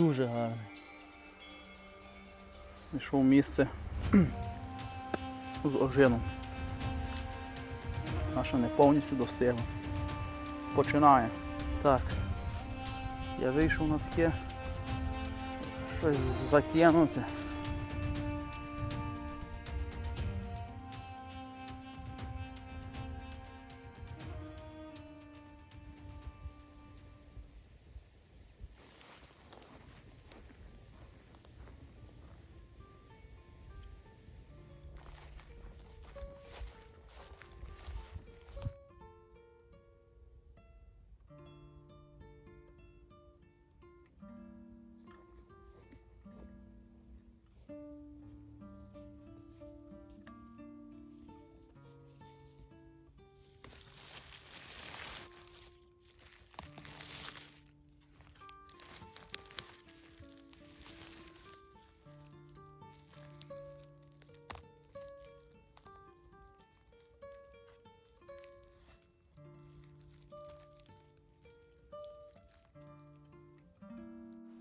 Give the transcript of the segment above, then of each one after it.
Дуже гарний. Знайшов місце з ожином. Наша не повністю достигла. Починає. Так. Я вийшов на таке щось закинути.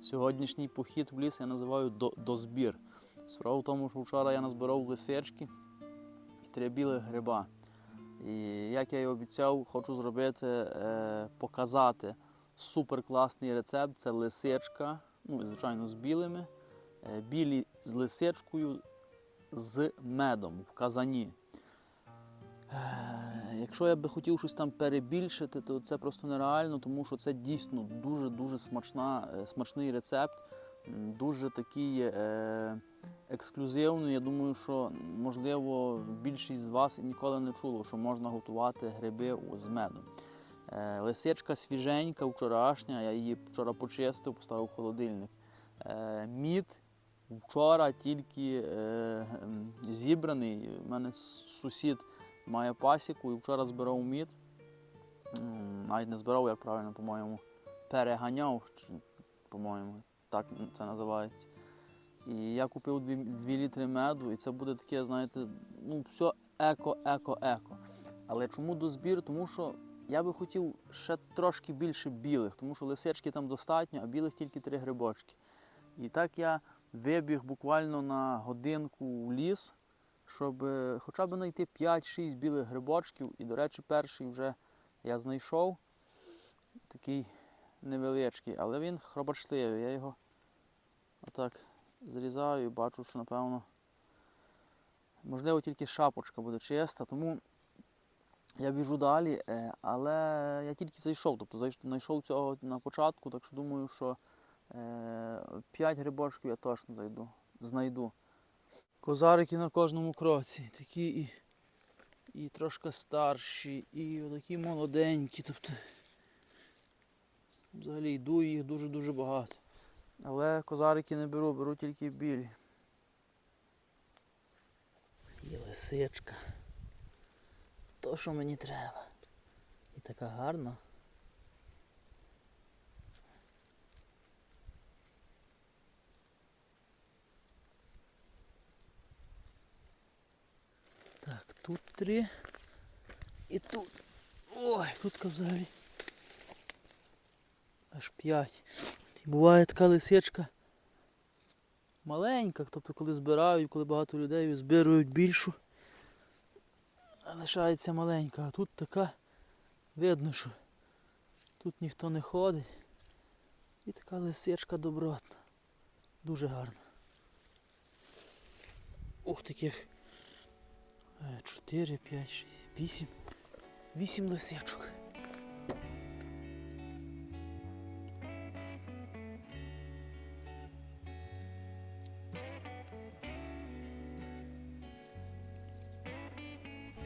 Сьогоднішній похід в ліс я називаю до, дозбір. Справа в тому, що вчора я назбирав лисички і три білих гриба. І як я і обіцяв, хочу зробити, е, показати суперкласний рецепт. Це лисичка, ну і звичайно з білими. Е, білі з лисичкою з медом в казані. Е, Якщо я би хотів щось там перебільшити, то це просто нереально, тому що це дійсно дуже-дуже смачна, е, смачний рецепт, дуже такий е, ексклюзивний. Я думаю, що можливо більшість з вас ніколи не чуло, що можна готувати гриби з медом. Е, лисичка свіженька, вчорашня, я її вчора почистив, поставив в холодильник. Е, мід вчора тільки е, зібраний. У мене сусід має пасіку і вчора збирав мід. Навіть не збирав, як правильно, по-моєму, переганяв, по-моєму, так це називається. І я купив 2, літри меду, і це буде таке, знаєте, ну, все еко, еко, еко. Але чому до збір? Тому що я би хотів ще трошки більше білих, тому що лисички там достатньо, а білих тільки три грибочки. І так я вибіг буквально на годинку в ліс, щоб е, хоча б знайти 5-6 білих грибочків. І, до речі, перший вже я знайшов такий невеличкий, але він хробочливий. Я його отак зрізаю і бачу, що напевно, можливо, тільки шапочка буде чиста, тому я біжу далі, е, але я тільки зайшов, тобто знайшов цього на початку, так що думаю, що 5 грибочків я точно зайду, знайду. Козарики на кожному кроці. Такі і, і трошки старші, і такі молоденькі. Тобто, взагалі йду їх дуже-дуже багато. Але козарики не беру, беру тільки білі. І лисичка. То, що мені треба. І така гарна. Так, тут три. І тут. Ой, тут взагалі. Аж п'ять. І буває така лисичка. Маленька, тобто коли збирають, коли багато людей збирають більшу. А лишається маленька, а тут така видно, що тут ніхто не ходить. І така лисичка добротна. Дуже гарна. Ух, таких 4, 5, 6, 8. 8 лисичок.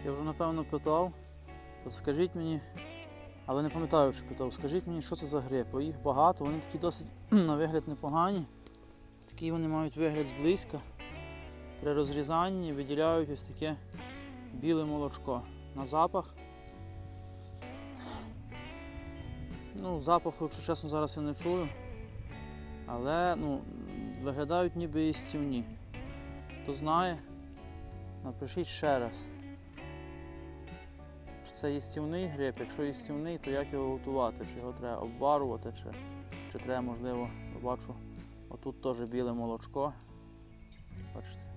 Я вже напевно питав. От скажіть мені, але не пам'ятаю, що питав, скажіть мені, що це за гриб, бо їх багато, вони такі досить на вигляд непогані. Такий вони мають вигляд зблизька. При розрізанні виділяють ось таке біле молочко. На запах. Ну, запаху, якщо чесно, зараз я не чую. Але ну, виглядають ніби їстівні. Хто знає, напишіть ще раз. Чи це їстівний гриб? Якщо їстівний, то як його готувати? Чи його треба обварувати, чи, чи треба, можливо, бачу, Отут теж біле молочко. Бачите.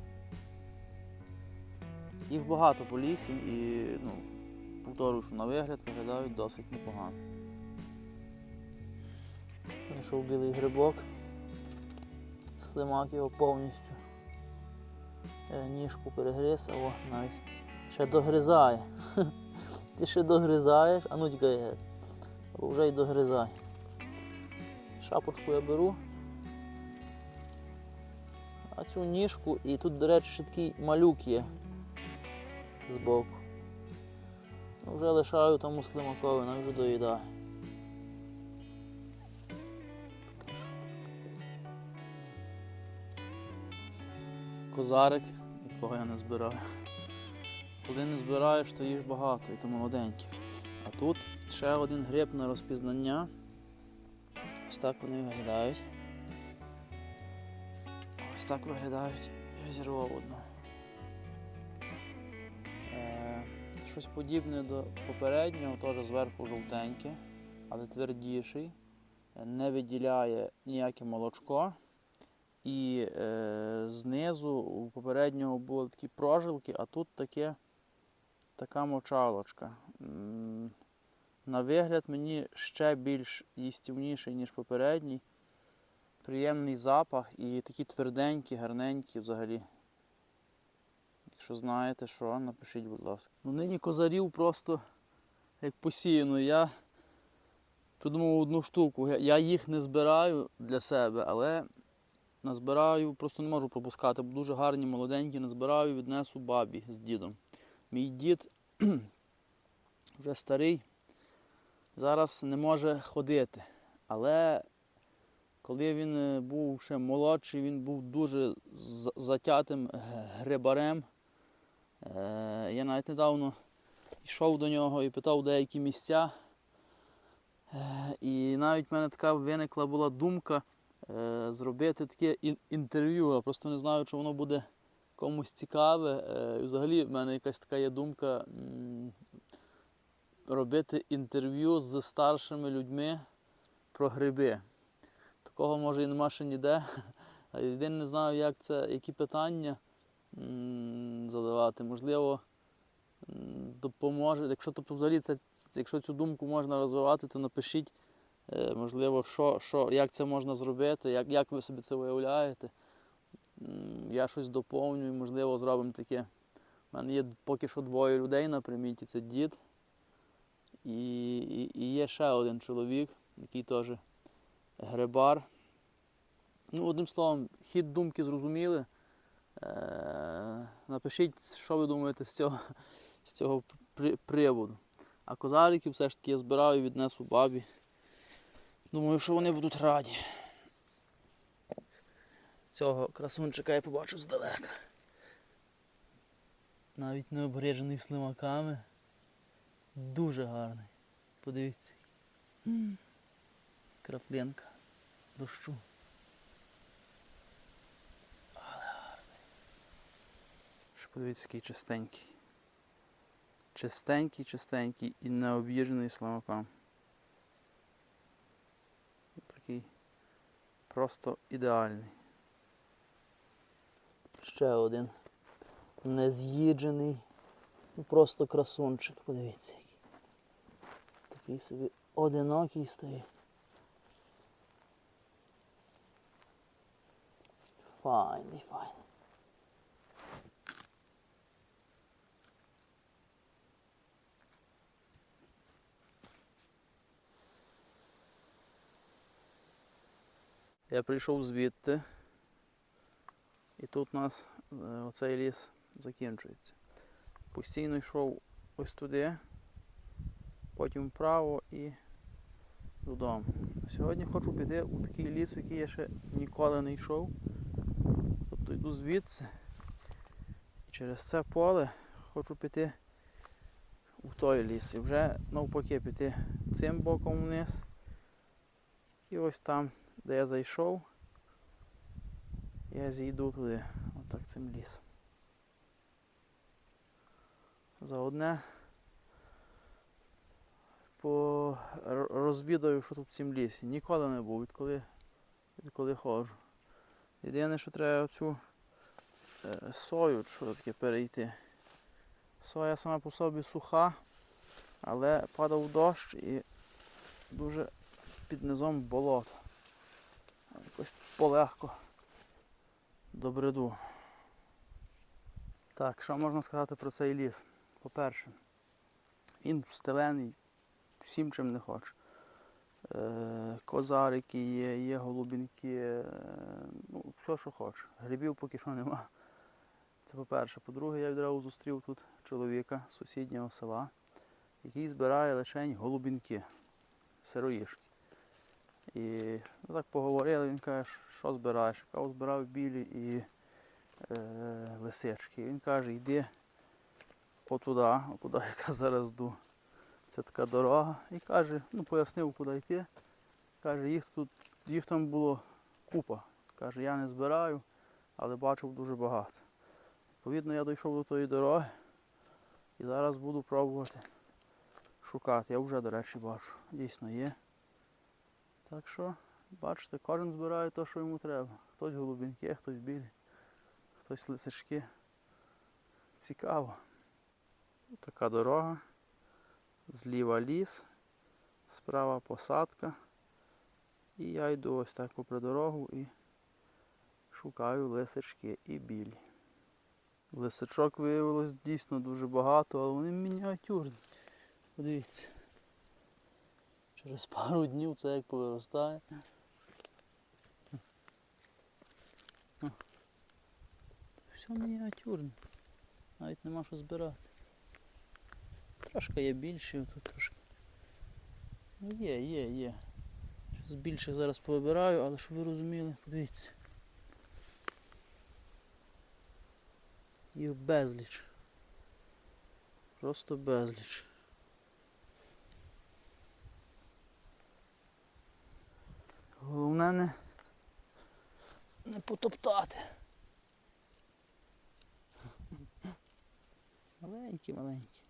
Їх багато по лісі і, ну, повторюю, що на вигляд виглядають досить непогано. Знайшов білий грибок. Слимак його повністю. Е, Ніжку перегриз, а о, навіть ще догризає. Ти ще догризаєш, а ну геть. Або вже й догризай. Шапочку я беру. А цю ніжку, і тут, до речі, ще такий малюк є збоку. Ну, вже лишаю тому слимакові, вона вже доїдає. Козарик, якого я не збираю. Коли не збираєш, то їх багато, і то молоденьких. А тут ще один гриб на розпізнання. Ось так вони виглядають. Ось так виглядають. Я зірвав одну. Щось подібне до попереднього, теж зверху жовтеньке, але твердіший. Е, Не виділяє ніяке молочко. І е, знизу у попереднього були такі прожилки, а тут таке, така мочалочка. На вигляд мені ще більш їстівніший, ніж попередній. Приємний запах і такі тверденькі, гарненькі взагалі. Якщо знаєте що, напишіть, будь ласка. Ну, нині козарів просто як посіяно. Я придумав одну штуку. Я- їх не збираю для себе, але назбираю, просто не можу пропускати, бо дуже гарні, молоденькі, назбираю, віднесу бабі з дідом. Мій дід вже старий, зараз не може ходити. Але коли він е, був ще молодший, він був дуже затятим г- грибарем. Е, Я навіть недавно йшов до нього і питав деякі місця. Е, І навіть в мене така виникла була думка е, зробити таке інтерв'ю. Я просто не знаю, чи воно буде комусь цікаве. І Взагалі в мене якась така є думка робити інтерв'ю з старшими людьми про гриби. Такого може і нема ще ніде. Єдине не знаю, як це, які питання задавати. Можливо, допоможе. Якщо тобто взагалі це, якщо цю думку можна розвивати, то напишіть, е, можливо, що, що, як це можна зробити, як, як ви собі це уявляєте. Я щось доповнюю, можливо, зробимо таке. У мене є поки що двоє людей на приміті, це дід. І, і, і є ще один чоловік, який теж грибар. Ну, одним словом, хід думки зрозуміли. Е, напишіть, що ви думаєте з цього, з цього приводу. А козариків все ж таки я збираю і віднесу бабі. Думаю, що вони будуть раді. Цього красунчика я побачив здалека. Навіть не обгрежений слимаками. Дуже гарний. Подивіться. М. Дощу. Але гарний. Що подивіться, який чистенький. Чистенький, чистенький і не об'їжджений слимаком. Такий просто ідеальний. Ще один нез'їджений. Ну, Просто красунчик, подивіться. Такий собі одинокий стоїть. Файний, файний. Я прийшов звідти, і тут у нас е, оцей ліс закінчується. Постійно йшов ось туди, потім вправо і додому. Сьогодні хочу піти у такий ліс, в який я ще ніколи не йшов. Тобто йду звідси. І через це поле хочу піти у той ліс. І вже навпаки піти цим боком вниз. І ось там, де я зайшов, я зійду туди, отак цим лісом. За одне розвідаю, що тут в цім лісі. Ніколи не був, відколи, відколи ходжу. Єдине, що треба цю е, сою, що таке перейти. Соя сама по собі суха, але падав дощ і дуже під низом болото. Полегко добреду. Так, що можна сказати про цей ліс? По-перше, він стелений всім чим не хоче. Е, козарики є, є голубінки, е, ну, все, що хоче. Грибів поки що нема. Це по-перше. По-друге, я відразу зустрів тут чоловіка з сусіднього села, який збирає лише голубінки, сироїшки. І ну, так поговорили, він каже, що збираєш? Я збирав білі і е, лисички. Він каже, йди отуда, отуда, яка зараз йду. Це така дорога. І каже, ну пояснив, куди йти. Каже, їх тут, їх там було купа. Каже, я не збираю, але бачив дуже багато. Відповідно, я дійшов до тої дороги і зараз буду пробувати шукати. Я вже, до речі, бачу. Дійсно є. Так що, бачите, кожен збирає те, що йому треба. Хтось голубінки, хтось білі, хтось лисички. Цікаво. Така дорога. Зліва ліс, справа посадка. І я йду ось так попри дорогу і шукаю лисички і білі. Лисичок виявилось дійсно дуже багато, але вони мініатюрні. Подивіться. Через пару днів це як повиростає. Все мініатюрне. Навіть нема що збирати. Трошки є більші, тут трошки. Ну є, є, є. Щось більше зараз повибираю, але щоб ви розуміли, подивіться. Їх безліч. Просто безліч. Головне не, не потоптати. Маленькі, маленькі.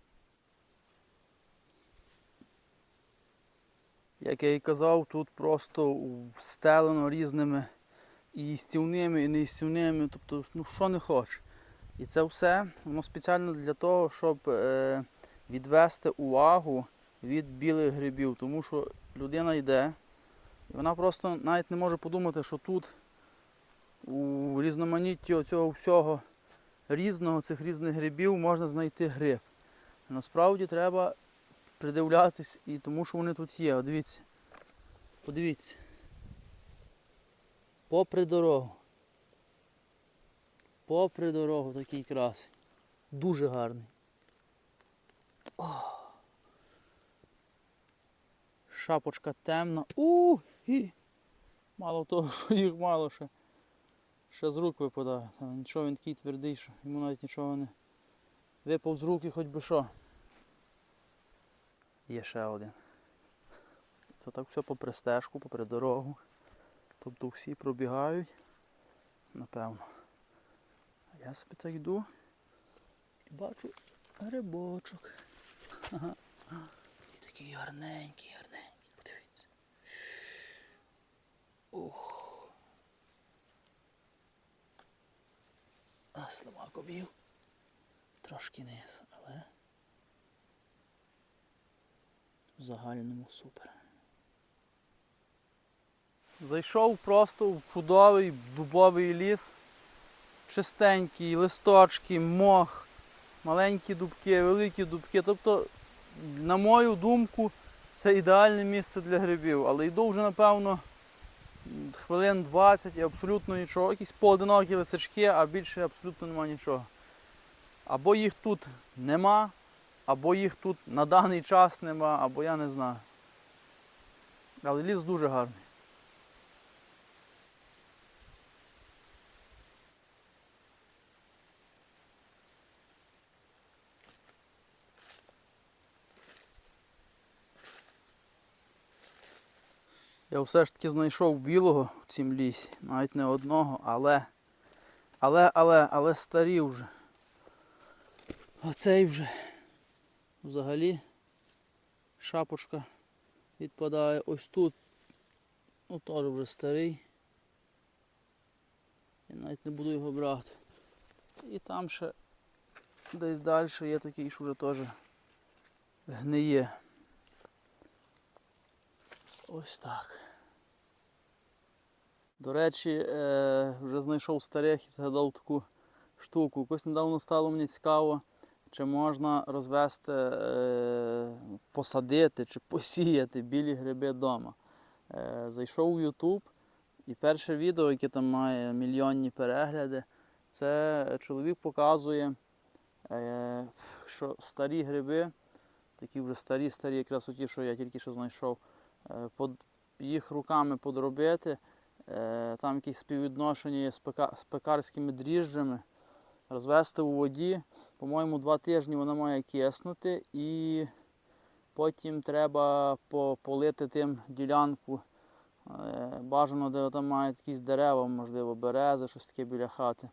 Як я і казав, тут просто стелено різними і їстівними, і неїстівними, тобто ну що не хочеш. І це все воно спеціально для того, щоб е, відвести увагу від білих грибів, тому що людина йде, і вона просто навіть не може подумати, що тут у різноманітті цього всього різного, цих різних грибів можна знайти гриб. Насправді треба придивлятись і тому, що вони тут є. Дивіться. Подивіться. Попри дорогу. Попри дорогу такий красень. Дуже гарний. О! Шапочка темна. У! І! Мало того, що їх мало ще. Ще з рук випадає. Але нічого він такий твердий, що йому навіть нічого не випав з рук і хоч би що. Є ще один. Це так все попри стежку, попри дорогу. Тобто всі пробігають, напевно. А я собі так йду і бачу грибочок. Ага. Такий гарненький, гарненький. Подивіться. Ух. А слимак обів. Трошки низ, але в загальному супер. Зайшов просто в чудовий дубовий ліс. Чистенький, листочки, мох, маленькі дубки, великі дубки. Тобто, на мою думку, це ідеальне місце для грибів. Але йду вже, напевно, хвилин 20 і абсолютно нічого. Якісь поодинокі лисички, а більше абсолютно нема нічого. Або їх тут нема, або їх тут на даний час нема, або я не знаю. Але ліс дуже гарний. Я все ж таки знайшов білого в цім лісі, навіть не одного, але, але, але, але старі вже. Оцей вже взагалі шапочка відпадає ось тут. Ну теж вже старий. Я навіть не буду його брати. І там ще десь далі є такий, що вже теж гниє. Ось так. До речі, е, вже знайшов старих і згадав таку штуку. Якось недавно стало мені цікаво, чи можна розвести, е, посадити чи посіяти білі гриби вдома. Е, зайшов у YouTube і перше відео, яке там має мільйонні перегляди, це чоловік показує, що старі гриби, такі вже старі-старі, якраз оті, що я тільки що знайшов, їх руками подробити. Е, Там якісь співвідношення з, пека, з пекарськими дріжджами, розвести у воді. По-моєму, два тижні вона має киснути і потім треба по- полити тим ділянку. Е, Бажано, де там мають якісь дерева, можливо, берези, щось таке біля хати.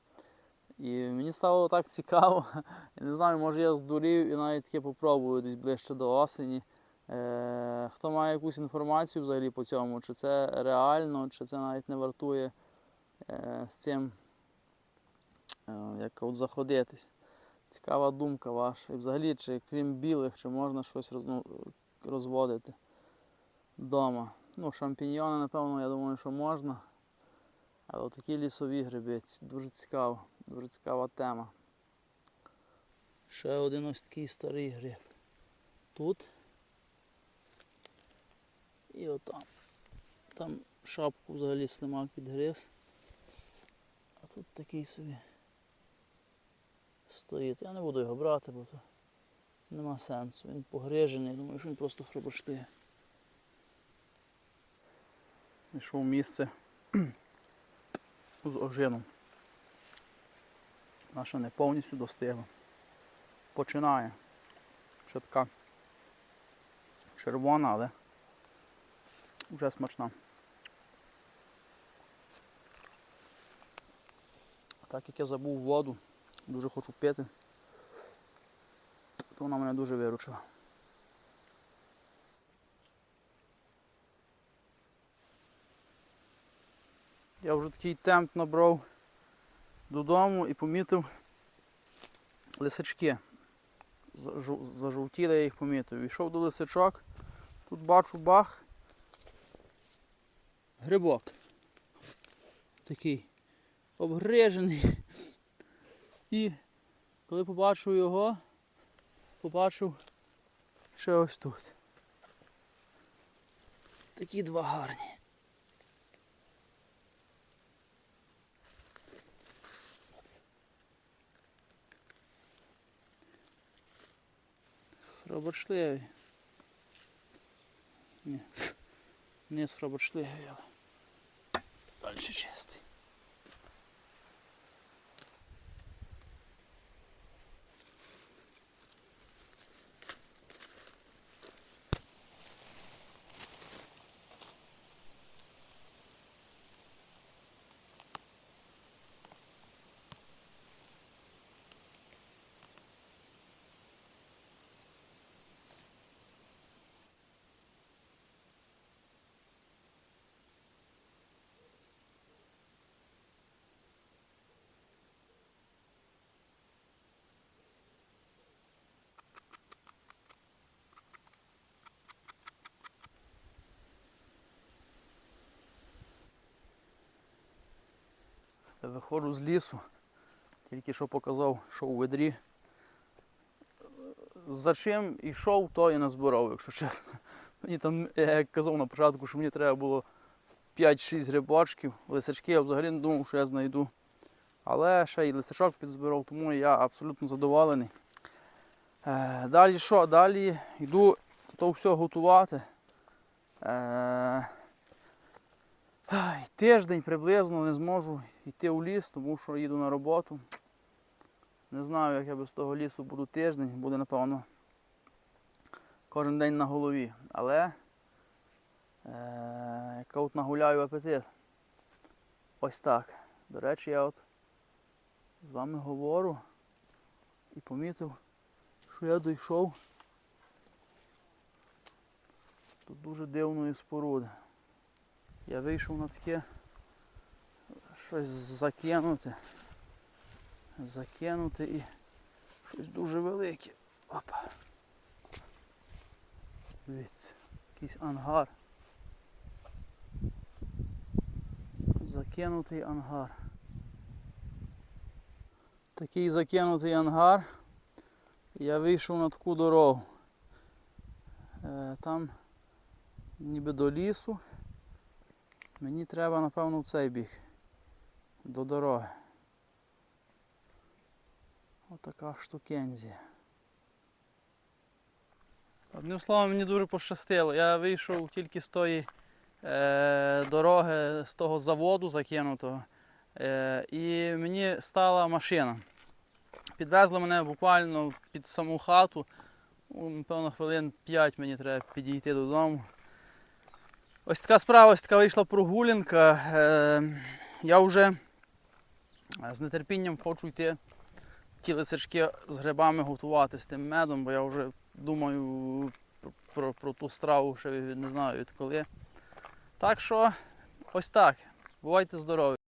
І мені стало так цікаво. Я не знаю, може я здурів і навіть таке попробую десь ближче до осені. Е, хто має якусь інформацію взагалі по цьому, чи це реально, чи це навіть не вартує е, з цим е, як от заходитись. Цікава думка ваша. І взагалі, чи крім білих, чи можна щось роз, ну, розводити вдома. Ну, шампіньйони, напевно, я думаю, що можна. Але такі лісові гриби, дуже цікаво, дуже цікава тема. Ще один ось такий старий гриб. Тут. І отам. Там шапку взагалі слимак підгриз. А тут такий собі стоїть. Я не буду його брати, бо то нема сенсу. Він погрижений, думаю, що він просто хробоштує. Знайшов місце з ожином. Наша не повністю достигла. Починає. Ще червона, але вже смачна. Так як я забув воду, дуже хочу пити, то вона мене дуже виручила. Я вже такий темп набрав додому і помітив лисички. Зажовтіли, я їх помітив. Йшов до лисичок, тут бачу бах. Грибок. Такий обгрижений. І коли побачив його, побачив ще ось тут. Такі два гарні. Хробочливий. Ні. Не хробочливий, але далі чистий. Виходжу з лісу, тільки що показав, що у ведрі. За чим йшов, то і назбирав, якщо чесно. Мені там, я казав на початку, що мені треба було 5-6 грибочків. Лисачки я взагалі не думав, що я знайду. Але ще й лисачок підзбирав, тому я абсолютно задоволений. Е, далі що? Далі йду то все готувати. Е, Ай, Тиждень приблизно не зможу йти у ліс, тому що їду на роботу. Не знаю, як я без того лісу буду тиждень, буде напевно кожен день на голові. Але е, яка от нагуляю апетит. Ось так. До речі, я от з вами говорю і помітив, що я дійшов до дуже дивної споруди. Я вийшов на таке щось закинути. Закинути і щось дуже велике. Опа. Дивіться, якийсь ангар. Закинутий ангар. Такий закинутий ангар. Я вийшов на таку дорогу. Е, Там ніби до лісу. Мені треба, напевно, в цей біг. До дороги. Отака штукензія. Одним словом, мені дуже пощастило. Я вийшов тільки з тої е, дороги, з того заводу закинутого. Е, і мені стала машина. Підвезли мене буквально під саму хату. Напевно, хвилин 5 мені треба підійти додому. Ось така справа, ось така вийшла прогулянка. Е, я вже з нетерпінням хочу йти ті лисички з грибами готувати з тим медом, бо я вже думаю про, про ту страву ще не знаю відколи. Так що ось так. Бувайте здорові!